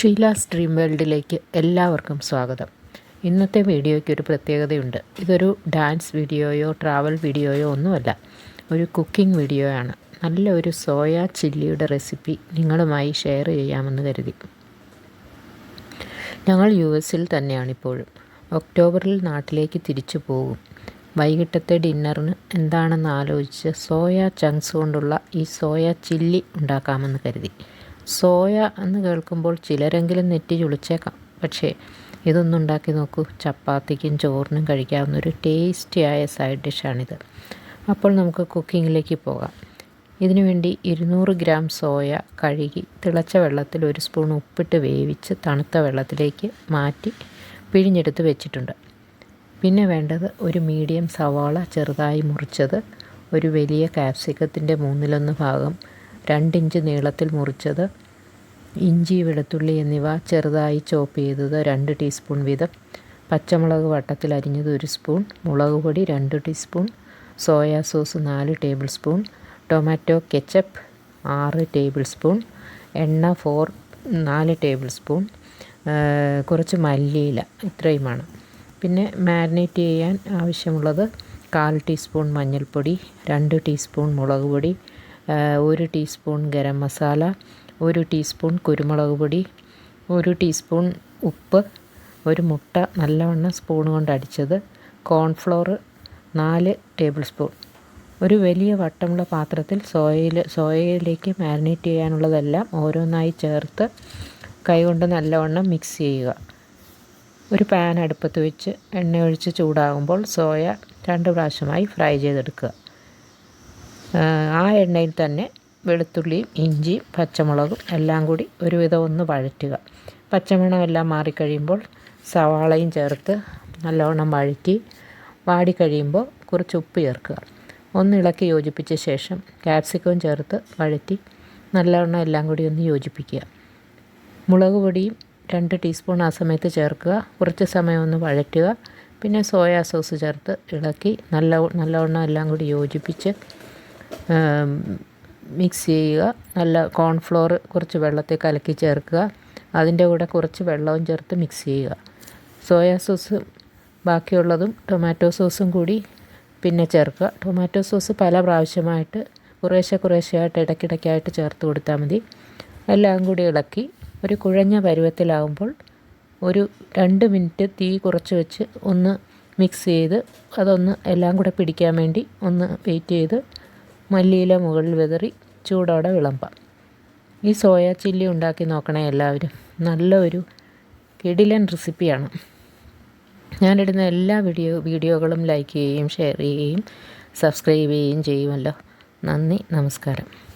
Sheela's dream വേൾഡിലേക്ക് എല്ലാവർക്കും സ്വാഗതം. ഇന്നത്തെ വീഡിയോയ്ക്ക് ഒരു പ്രത്യേകതയുണ്ട്. ഇതൊരു ഡാൻസ് വീഡിയോയോ ട്രാവൽ വീഡിയോയോ ഒന്നുമല്ല. ഒരു കുക്കിംഗ് വീഡിയോ ആണ് നല്ല ഒരു സോയ ചില്ലിയുടെ റെസിപ്പി നിങ്ങളുമായി ഷെയർ ചെയ്യാമെന്ന് കരുതി. ഞങ്ങൾ യു എസിൽ തന്നെയാണ് ഇപ്പോഴും ഒക്ടോബറിൽ നാട്ടിലേക്ക് തിരിച്ചു പോകും. വൈകിട്ടത്തെ ഡിന്നറിന് എന്താണെന്ന് ആലോചിച്ച് സോയ ചങ്ക്സ് കൊണ്ടുള്ള ഈ സോയ ചില്ലി ഉണ്ടാക്കാമെന്ന് കരുതി. സോയ എന്ന് കേൾക്കുമ്പോൾ ചിലരെങ്കിലും നെറ്റി ചുളിച്ചേക്കാം. പക്ഷേ ഇതൊന്നും ഉണ്ടാക്കി നോക്കൂ. ചപ്പാത്തിക്കും ചോറിനും കഴിക്കാവുന്ന ഒരു ടേസ്റ്റിയായ സൈഡ് ഡിഷാണിത്. അപ്പോൾ നമുക്ക് കുക്കിങ്ങിലേക്ക് പോകാം. ഇതിനുവേണ്ടി ഇരുന്നൂറ് ഗ്രാം സോയ കഴുകി തിളച്ച വെള്ളത്തിൽ ഒരു സ്പൂൺ ഉപ്പിട്ട് വേവിച്ച് തണുത്ത വെള്ളത്തിലേക്ക് മാറ്റി പിഴിഞ്ഞെടുത്ത് വെച്ചിട്ടുണ്ട്. പിന്നെ വേണ്ടത് ഒരു മീഡിയം സവാള ചെറുതായി മുറിച്ചത് ഒരു വലിയ കാപ്സിക്കത്തിന്റെ മൂന്നിലൊന്ന് ഭാഗം രണ്ടിഞ്ച് നീളത്തിൽ മുറിച്ചത് ഇഞ്ചി വെളുത്തുള്ളി എന്നിവ ചെറുതായി ചോപ്പ് ചെയ്തത് രണ്ട് ടീസ്പൂൺ വീതം. പച്ചമുളക് വട്ടത്തിൽ അരിഞ്ഞത് ഒരു സ്പൂൺ. മുളക് പൊടി രണ്ട് ടീസ്പൂൺ. സോയാ സോസ് നാല് ടേബിൾ സ്പൂൺ. ടൊമാറ്റോ കെച്ചപ്പ് ആറ് ടേബിൾ സ്പൂൺ. എണ്ണ ഫോർ നാല് ടേബിൾ സ്പൂൺ. കുറച്ച് മല്ലിയില ഇത്രയുമാണ്. പിന്നെ മാരിനേറ്റ് ചെയ്യാൻ ആവശ്യമുള്ളത് കാൽ ടീസ്പൂൺ മഞ്ഞൾപ്പൊടി രണ്ട് ടീസ്പൂൺ മുളക് പൊടി ഒരു ടീസ്പൂൺ ഗരം മസാല ഒരു ടീസ്പൂൺ കുരുമുളക് പൊടി ഒരു ടീസ്പൂൺ ഉപ്പ് ഒരു മുട്ട നല്ലവണ്ണം സ്പൂൺ കൊണ്ട് അടിച്ചത് കോൺഫ്ലോർ നാല് ടേബിൾ സ്പൂൺ. ഒരു വലിയ വട്ടമുള്ള പാത്രത്തിൽ സോയയിൽ സോയയിലേക്ക് മാരിനേറ്റ് ചെയ്യാനുള്ളതെല്ലാം ഓരോന്നായി ചേർത്ത് കൈകൊണ്ട് നല്ലവണ്ണം മിക്സ് ചെയ്യുക. ഒരു പാൻ അടുപ്പത്ത് വെച്ച് എണ്ണ ഒഴിച്ച് ചൂടാകുമ്പോൾ സോയ രണ്ട് പ്രാവശ്യമായി ഫ്രൈ ചെയ്തെടുക്കുക. ആ എണ്ണയിൽ തന്നെ വെളുത്തുള്ളിയും ഇഞ്ചിയും പച്ചമുളകും എല്ലാം കൂടി ഒരുവിധം ഒന്ന് വഴറ്റുക. പച്ചമണമെല്ലാം മാറിക്കഴിയുമ്പോൾ സവാളയും ചേർത്ത് നല്ലവണ്ണം വഴറ്റി വാടിക്കഴിയുമ്പോൾ കുറച്ച് ഉപ്പ് ചേർക്കുക. ഒന്ന് ഇളക്കി യോജിപ്പിച്ച ശേഷം ക്യാപ്സിക്കവും ചേർത്ത് വഴറ്റി നല്ലവണ്ണം എല്ലാം കൂടി ഒന്ന് യോജിപ്പിക്കുക. മുളക് പൊടിയും രണ്ട് ടീസ്പൂൺ ആ സമയത്ത് ചേർക്കുക. കുറച്ച് സമയം ഒന്ന് വഴറ്റുക. പിന്നെ സോയാ സോസ് ചേർത്ത് ഇളക്കി നല്ല നല്ലവണ്ണം എല്ലാം കൂടി യോജിപ്പിച്ച് മിക്സ് ചെയ്യുക. നല്ല കോൺഫ്ലോർ കുറച്ച് വെള്ളത്തിൽ കലക്കി ചേർക്കുക. അതിന്റെ കൂടെ കുറച്ച് വെള്ളവും ചേർത്ത് മിക്സ് ചെയ്യുക. സോയാ സോസ് ബാക്കിയുള്ളതും ടൊമാറ്റോ സോസും കൂടി പിന്നെ ചേർക്കുക. ടൊമാറ്റോ സോസ് പല പ്രാവശ്യമായിട്ട് കുറേശ്ശെ കുറേശ്ശെയായിട്ട് ഇടയ്ക്കിടയ്ക്കായിട്ട് ചേർത്ത് കൊടുത്താൽ മതി. എല്ലാം കൂടി ഇളക്കി ഒരു കുഴഞ്ഞ പരുവത്തിലാവുമ്പോൾ ഒരു രണ്ട് മിനിറ്റ് തീ കുറച്ച് വെച്ച് ഒന്ന് മിക്സ് ചെയ്ത് അതൊന്ന് എല്ലാം കൂടെ പിടിക്കാൻ വേണ്ടി ഒന്ന് വെയിറ്റ് ചെയ്ത് മല്ലിയില മുകളിൽ വിതറി ചൂടോടെ വിളമ്പാം. ഈ സോയ ചില്ലി ഉണ്ടാക്കി നോക്കണേ എല്ലാവരും. നല്ലൊരു കിടിലൻ റെസിപ്പിയാണ്. ഞാനിടുന്ന എല്ലാ വീഡിയോ വീഡിയോകളും ലൈക്ക് ചെയ്യുകയും ഷെയർ ചെയ്യുകയും സബ്സ്ക്രൈബ് ചെയ്യുകയും ചെയ്യുമല്ലോ. നന്ദി നമസ്കാരം.